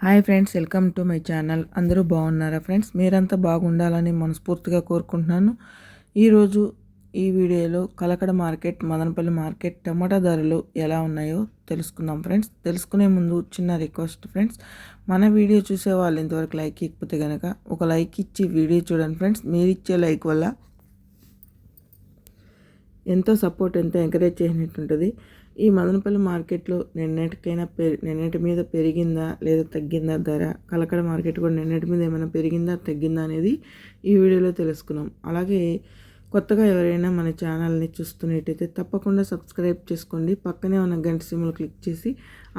Hi friends welcome to my channel. అందరూ బాగున్నారా friends? మీరంతా బాగుండాలని మనస్ఫూర్తిగా కోరుకుంటున్నాను. ఈరోజు ఈ వీడియోలో Kalakada market Madanapalle market tomato ధరలు ఎలా ఉన్నాయో తెలుసుకుందాం ఫ్రెండ్స్. తెలుసుకునే ముందు చిన్న రిక్వెస్ట్ ఫ్రెండ్స్. మన వీడియో చూసే వాళ్ళు ఇంతవరకు లైక్ ఇకపోతే కనుక ఒక లైక్ ఇచ్చి వీడియో చూడండి ఫ్రెండ్స్. మీరు ఇచ్చే లైక్ వల్ల ఎంతో సపోర్ట్ ఎంతో ఎంకరేజ్ చేసినట్టుంటుంది. ఈ మదనపల్లి మార్కెట్లో నిన్నటికైనా పెరి నిన్నటి మీద పెరిగిందా లేదా తగ్గిందా ధర? కలకడ మార్కెట్ కూడా నిన్నటి మీద ఏమైనా పెరిగిందా తగ్గిందా అనేది ఈ వీడియోలో తెలుసుకున్నాం. అలాగే కొత్తగా ఎవరైనా మన ఛానల్ని చూస్తున్నట్టయితే తప్పకుండా సబ్స్క్రైబ్ చేసుకోండి. పక్కనే ఉన్న గంట సిమ్లు క్లిక్ చేసి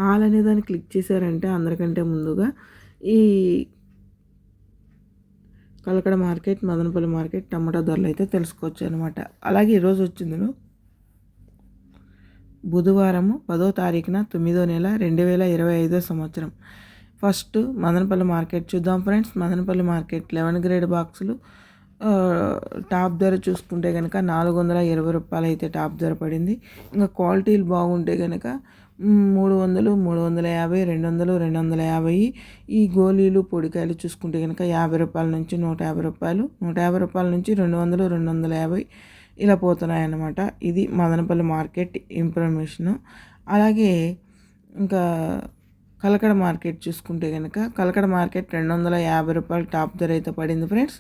ఆల్ అనే దాన్ని క్లిక్ చేశారంటే అందరికంటే ముందుగా ఈ Kalakada market Madanapalle market tomato ధరలు అయితే తెలుసుకోవచ్చు అనమాట అలాగే ఈరోజు వచ్చింది బుధవారము పదో తారీఖున తొమ్మిదో నెల రెండు వేల ఇరవై ఐదో సంవత్సరం. ఫస్ట్ మదనపల్లి మార్కెట్ చూద్దాం friends. Madanapalle market eleven grade బాక్సులు. టాప్ ధర చూసుకుంటే కనుక నాలుగు వందల ఇరవై రూపాయలు అయితే టాప్ ధర పడింది. ఇంకా క్వాలిటీలు బాగుంటే కనుక మూడు వందలు మూడు వందల యాభై రెండు వందలు రెండు వందల యాభై. ఈ గోళీలు పొడికాయలు చూసుకుంటే కనుక యాభై రూపాయల నుంచి నూట యాభై రూపాయలు నూట యాభై రూపాయల నుంచి రెండు వందలు రెండు వందల యాభై ఇలా పోతున్నాయి అన్నమాట ఇది మదనపల్లి మార్కెట్ ఇన్ఫర్మేషను. అలాగే ఇంకా కలకడ మార్కెట్ చూసుకుంటే కనుక కలకడ మార్కెట్ రెండు వందల యాభై రూపాయలు టాప్ ధర అయితే పడింది ఫ్రెండ్స్.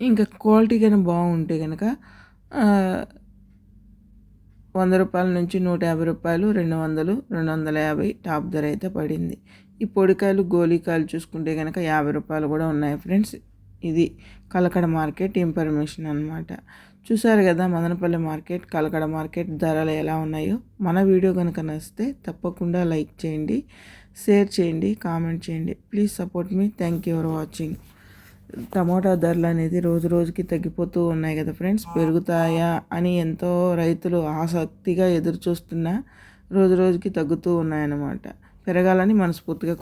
ఇంకా క్వాలిటీ కానీ బాగుంటే కనుక వంద రూపాయల నుంచి నూట యాభై రూపాయలు రెండు వందలు రెండు వందల యాభై టాప్ ధర అయితే పడింది. ఈ పొడికాయలు గోలికాయలు చూసుకుంటే కనుక యాభై రూపాయలు కూడా ఉన్నాయి ఫ్రెండ్స్. ఇది కలకడ మార్కెట్ ఇన్ఫర్మేషన్ అనమాట చూసారు కదా మదనపల్లి మార్కెట్ కలకడ మార్కెట్ ధరలు ఎలా ఉన్నాయో. మన వీడియో కనుక నచ్చితే తప్పకుండా లైక్ చేయండి షేర్ చేయండి కామెంట్ చేయండి. Please support me. Thank you for watching. Tomato ధరలు అనేది రోజు రోజుకి తగ్గిపోతూ ఉన్నాయి కదా ఫ్రెండ్స్? పెరుగుతాయా అని ఎంతో రైతులు ఆసక్తిగా ఎదురు చూస్తున్నా రోజు రోజుకి తగ్గుతూ ఉన్నాయన్నమాట. పెరగాలని మనస్ఫూర్తిగా